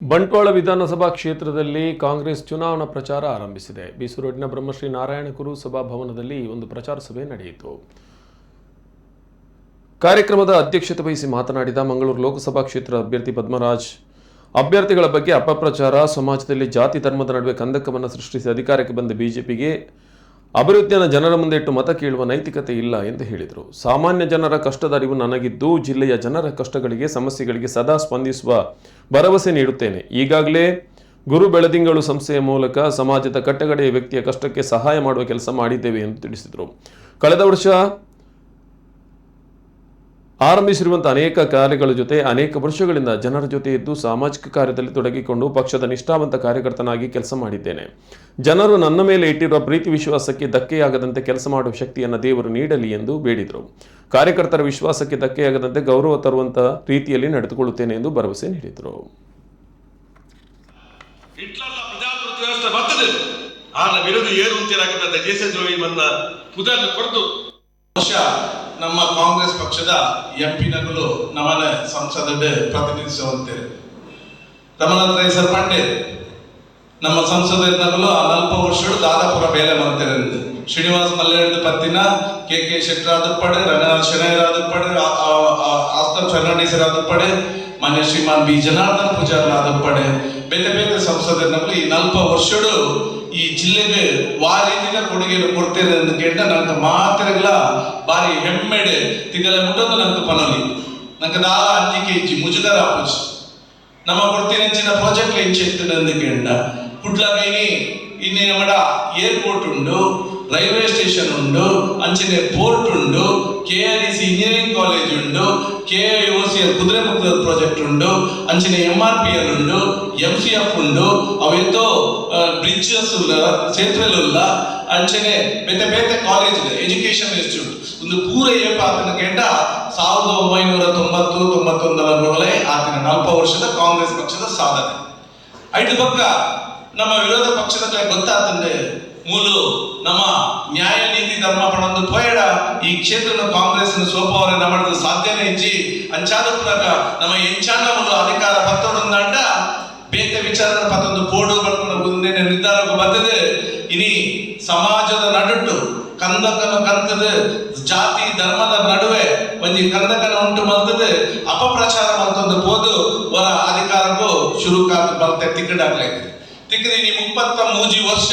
ಬಂಟ್ವಾಳ ವಿಧಾನಸಭಾ ಕ್ಷೇತ್ರದಲ್ಲಿ ಕಾಂಗ್ರೆಸ್ ಚುನಾವಣಾ ಪ್ರಚಾರ ಆರಂಭಿಸಿದೆ. ಬೀಸೂರೋಡಿನ ಬ್ರಹ್ಮಶ್ರೀ ನಾರಾಯಣ ಕುರು ಸಭಾಭವನದಲ್ಲಿ ಒಂದು ಪ್ರಚಾರ ಸಭೆ ನಡೆಯಿತು. ಕಾರ್ಯಕ್ರಮದ ಅಧ್ಯಕ್ಷತೆ ವಹಿಸಿ ಮಾತನಾಡಿದ ಮಂಗಳೂರು ಲೋಕಸಭಾ ಕ್ಷೇತ್ರ ಅಭ್ಯರ್ಥಿ ಪದ್ಮರಾಜ್, ಅಭ್ಯರ್ಥಿಗಳ ಬಗ್ಗೆ ಅಪಪ್ರಚಾರ, ಸಮಾಜದಲ್ಲಿ ಜಾತಿ, ಧರ್ಮದ ನಡುವೆ ಕಂದಕವನ್ನು ಸೃಷ್ಟಿಸಿ ಅಧಿಕಾರಕ್ಕೆ ಬಂದ ಬಿಜೆಪಿಗೆ ಅಭಿವೃದ್ಧಿಯನ್ನು ಜನರ ಮುಂದೆ ಇಟ್ಟು ಮತ ಕೇಳುವ ನೈತಿಕತೆ ಇಲ್ಲ ಎಂದು ಹೇಳಿದರು. ಸಾಮಾನ್ಯ ಜನರ ಕಷ್ಟದ ಅರಿವು ನನಗಿದ್ದು, ಜಿಲ್ಲೆಯ ಜನರ ಕಷ್ಟಗಳಿಗೆ, ಸಮಸ್ಯೆಗಳಿಗೆ ಸದಾ ಸ್ಪಂದಿಸುವ ಭರವಸೆ ನೀಡುತ್ತೇನೆ. ಈಗಾಗಲೇ ಗುರು ಬೆಳದಿಂಗಳು ಸಂಸ್ಥೆಯ ಮೂಲಕ ಸಮಾಜದ ಕಟ್ಟಗಡೆಯ ವ್ಯಕ್ತಿಯ ಕಷ್ಟಕ್ಕೆ ಸಹಾಯ ಮಾಡುವ ಕೆಲಸ ಮಾಡಿದ್ದೇವೆ ಎಂದು ತಿಳಿಸಿದರು. ಕಳೆದ ವರ್ಷ ಆರಂಭಿಸಿರುವಂತಹ ಅನೇಕ ಕಾರ್ಯಗಳ ಜೊತೆ ಅನೇಕ ವರ್ಷಗಳಿಂದ ಜನರ ಜೊತೆ ಇದ್ದು ಸಾಮಾಜಿಕ ಕಾರ್ಯದಲ್ಲಿ ತೊಡಗಿಕೊಂಡು ಪಕ್ಷದ ನಿಷ್ಠಾವಂತ ಕಾರ್ಯಕರ್ತನಾಗಿ ಕೆಲಸ ಮಾಡಿದ್ದೇನೆ. ಜನರು ನನ್ನ ಮೇಲೆ ಇಟ್ಟಿರುವ ಪ್ರೀತಿ ವಿಶ್ವಾಸಕ್ಕೆ ಧಕ್ಕೆಯಾಗದಂತೆ ಕೆಲಸ ಮಾಡುವ ಶಕ್ತಿಯನ್ನು ದೇವರು ನೀಡಲಿ ಎಂದು ಬೇಡಿದರು. ಕಾರ್ಯಕರ್ತರ ವಿಶ್ವಾಸಕ್ಕೆ ಧಕ್ಕೆಯಾಗದಂತೆ ಗೌರವ ತರುವಂತಹ ರೀತಿಯಲ್ಲಿ ನಡೆದುಕೊಳ್ಳುತ್ತೇನೆ ಎಂದು ಭರವಸೆ ನೀಡಿದರು. ವಿರೋಧಿ ಏನು ನಮ್ಮ ಕಾಂಗ್ರೆಸ್ ಪಕ್ಷದ ಎಂಪಿನಗಳು ನಮ್ಮನ್ನ ಸಂಸದ ಪ್ರತಿನಿಧಿಸುವಂತೆ. ರಮನಾಥ್ ಪಾಂಡೆ, ನಮ್ಮ ಸಂಸದರಿನಗಳು ನಲ್ಪ ವರ್ಷಗಳು ದಾದಾಪುರ ಬೇಲೆ ಮಾಡ್ತಾರೆ ಶ್ರೀನಿವಾಸ್ ಮಲ್ಲೇಡ್ ಪತ್ತಿನ ಕೆ ಕೆ ಶೆಟ್ಟರ್ ಪಡೆ ಶೆಣಯರ್ ಪಡೆ ಆಸ್ತರ್ ಫರ್ನಾಂಡಿಸ್ ಪಡೆ ಮಾನ್ಯ ಶ್ರೀಮಾನ್ ಬಿ. ಜನಾರ್ದನ್ ಪೂಜಾರ್ ಪಡೆ ಬೇರೆ ಬೇರೆ ಸಂಸದರಿನಗಳು ಈ ನಲ್ಪ ವರ್ಷಗಳು ಈ ಜಿಲ್ಲೆಗೆ ವಾರೀತಿನ ಕೊಡುಗೆಯನ್ನು ಕೊಡ್ತೇನೆ ಎಂದು ಕೇಳಿದ ನನ್ನ ಮಾತ್ರಗಳ ಬಾರಿ ಹೆಮ್ಮೆಡೆ ತಿಂಗಳ ಮುಟ್ಟದು ನನಗೆ ಪನಲಿ ನನಗೆ ದಾಲ ಅಂಜಿಕೆ ಇಚ್ಚಿ ಮುಜುಗರ ಆಪುಜಿ ನಮ್ಮ ಕೊಡ್ತಿನ ಪ್ರಾಜೆಕ್ಟ್ ಎಂಚೆತ್ತಿನ ಎಂದು ಕೇಳಿದ. ಕುಡ್ಲಗೈನಿ ಏರ್ಪೋರ್ಟ್ ಉಂಡು ರೈಲ್ವೆ ಸ್ಟೇಷನ್ ಉಂಡು ಅಂಚನೆ ಪೋರ್ಟ್ ಉಂಡು K R C engineering college ಉಂಡು ಕೆ ಒ ಸಿ ಎಲ್ ಕುದುರೆಮುಖದ ಪ್ರಾಜೆಕ್ಟ್ ಉಂಡು ಅಂಚನೆ ಎಂ ಆರ್ ಪಿ ಎಲ್ ಉಂಡು ಎಂ ಸಿ ಎಫ್ ಉಂಡು ಅವೆಂತೋ ಬ್ರಿಡ್ಜಸ್ ಉಲ್ಲ ಸೇತುವೆಲ್ಲ ಅಂಚನೆ ಬೇತೆ ಬೇತೆ ಕಾಲೇಜ್ ಎಜುಕೇಶನ್ ಇನ್ಸ್ಟಿಟ್ಯೂಟ್ ಒಂದು ಪೂರ ಏಪ ಆತನ ಕೆಂಡ, ಸಾವಿರದ ಒಂಬೈನೂರ ತೊಂಬತ್ತು, ತೊಂಬತ್ತೊಂದರ ಮೊದಲೇ ಆತನ ನಲ್ಪ ವರ್ಷದ ಕಾಂಗ್ರೆಸ್ ಪಕ್ಷದ ಸಾಧನೆ. ಐದು ಪಕ್ಕ ನಮ್ಮ ವಿರೋಧ ಪಕ್ಷದ ಗೊತ್ತಾತಂದೆ ಮೂಲು, ನಮ್ಮ ನ್ಯಾಯ ನೀತಿ ಧರ್ಮ ಪಡೆದು ಈ ಕ್ಷೇತ್ರದ ಕಾಂಗ್ರೆಸ್ ಸೋಪವರನ್ನ ಮಾಡಿದ ಸಾಧ್ಯನೇ ಇಜ್ಜಿ ಅಂಚಾದ ಪುರಕ ನಮ್ಮ ಮೂಲ ಅಧಿಕಾರ ಪತ್ರ ಬೇತೆ ವಿಚಾರ ಪತ್ತೊಂದು ಪೋಡು ಬರ್ಕೊಂಡು ಮುಂದೆ ನಿರ್ಧಾರಕ್ಕೆ ಬರ್ತದೆ ಇನಿ ಸಮಾಜದ ನಡುಟ್ಟು, ಕಂದಕನ ಕಂತದ ಜಾತಿ, ಧರ್ಮದ ನಡುವೆ ಒಂಜಿ ಕಂದಕನ ಉಂಟು ಮಲ್ತದೆ ಅಪಪ್ರಚಾರ ಮಂತೊಂದು ಪೋದು ವರ ಅಧಿಕಾರಕ್ಕೂ ಶುರು ಕಾತು ಬರ್ತೆ ತಿಕ್ಕಡಾಗ್ಲಾಗಿದೆ ತಿಕ್ಕದಿ ಮುಪ್ಪತ್ತ ಮೂಜಿ ವರ್ಷ.